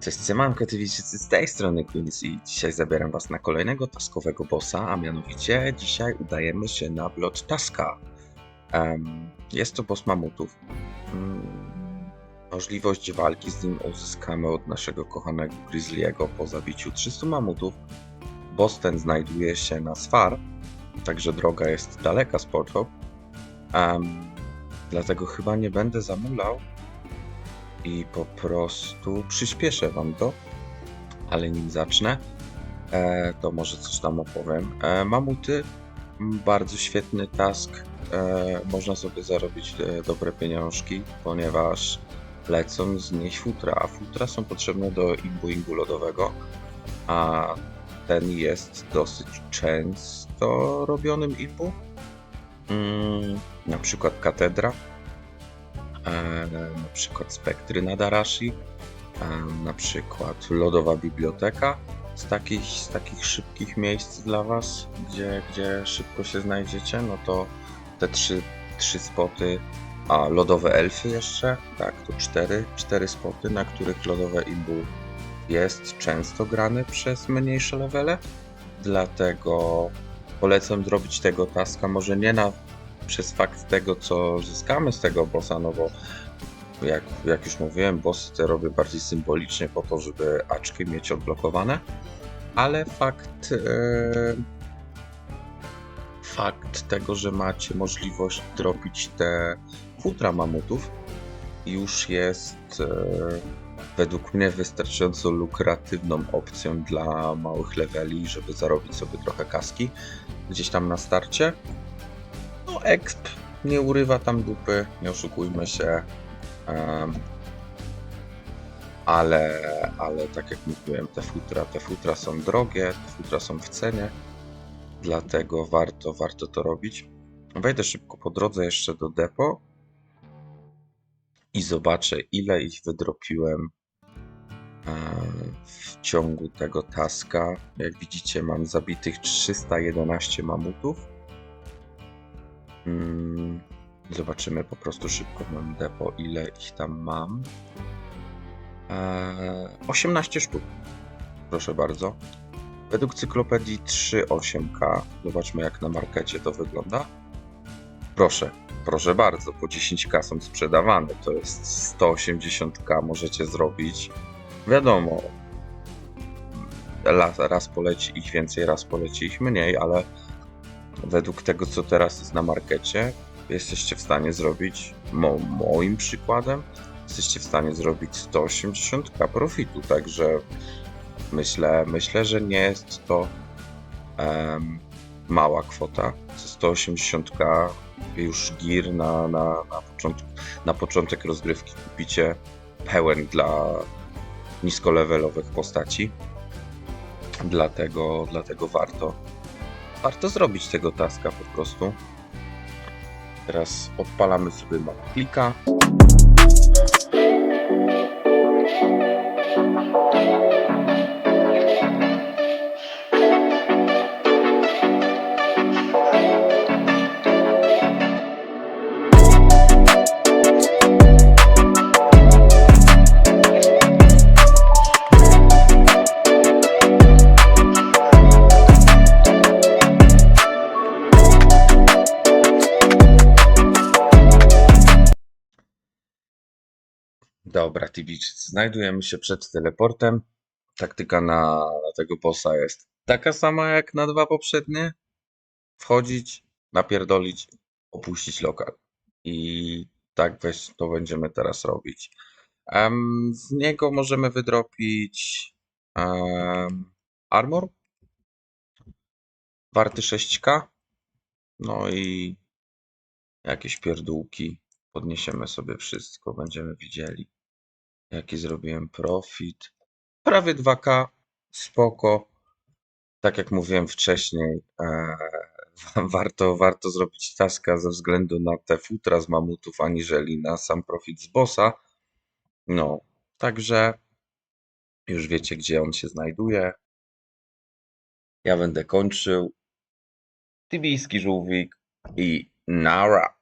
Cześć, siemanko, widzicie z tej strony Queens i dzisiaj zabieram was na kolejnego taskowego bossa, a mianowicie dzisiaj udajemy się na Blood Taska. Em, jest to boss mamutów. Mm, możliwość walki z nim uzyskamy od naszego kochanego Grizzly'ego po zabiciu 300 mamutów. Boss ten znajduje się na Sfar, także droga jest daleka z Porto. Em, dlatego chyba nie będę zamulał i po prostu przyspieszę wam to, ale nim zacznę, e, to może coś tam opowiem. E, mamuty, bardzo świetny task, e, można sobie zarobić dobre pieniążki, ponieważ lecą z niej futra, a futra są potrzebne do imbuingu lodowego, a ten jest dosyć często robionym imbu. Mm, na przykład katedra, na przykład spektry na Darashi, e, na przykład lodowa biblioteka z takich, z takich szybkich miejsc dla Was, gdzie, gdzie szybko się znajdziecie, no to te trzy, trzy spoty, a lodowe elfy jeszcze, tak, to cztery, cztery spoty, na których lodowe imbu jest często grane przez mniejsze levele, dlatego polecam zrobić tego taska może nie na przez fakt tego, co zyskamy z tego bossa, no bo jak, jak już mówiłem, bossy te robię bardziej symbolicznie po to, żeby aczki mieć odblokowane, ale fakt e, fakt tego, że macie możliwość dropić te futra mamutów już jest e, według mnie wystarczająco lukratywną opcją dla małych leveli, żeby zarobić sobie trochę kaski gdzieś tam na starcie. Exp nie urywa tam dupy, nie oszukujmy się. Em, ale, ale tak jak mówiłem, te futra, te futra są drogie, te futra są w cenie, dlatego warto, warto to robić. Wejdę szybko po drodze jeszcze do depo i zobaczę, ile ich wydropiłem e, w ciągu tego taska. Jak widzicie, mam zabitych 311 mamutów. Mm, Zobaczymy po prostu szybko w moim depo, ile ich tam mam. Eee, 18 sztuk. Proszę bardzo. Według cyklopedii 3,8K. Zobaczmy, jak na markecie to wygląda. Proszę, proszę bardzo, po 10K są sprzedawane. To jest 180K, możecie zrobić. Wiadomo, raz, raz poleci ich więcej, raz poleci ich mniej, ale według tego, co teraz jest na markecie, jesteście w stanie zrobić, mo, moim przykładem, jesteście w stanie zrobić 180k profitu, także myślę, myślę, że nie jest to em, mała kwota. 180k już gir na, na, na, początku, na początek rozgrywki kupicie pełen dla niskolevelowych postaci. Dlatego, dlatego warto, warto zrobić tego taska po prostu. Teraz odpalamy sobie klika. Dobra, Tibiczycy, znajdujemy się przed teleportem. Taktyka na, na tego bossa jest taka sama jak na dwa poprzednie. Wchodzić, napierdolić, opuścić lokal. I tak to będziemy teraz robić. Em, z niego możemy wydropić em, armor. Warty 6k. No i jakieś pierdółki. Podniesiemy sobie wszystko, będziemy widzieli jaki zrobiłem profit. Prawie 2K, spoko. Tak jak mówiłem wcześniej, e, warto, warto zrobić taska ze względu na te futra z mamutów, aniżeli na sam profit z bossa. No, także już wiecie, gdzie on się znajduje. Ja będę kończył. Tybijski żółwik i Nara.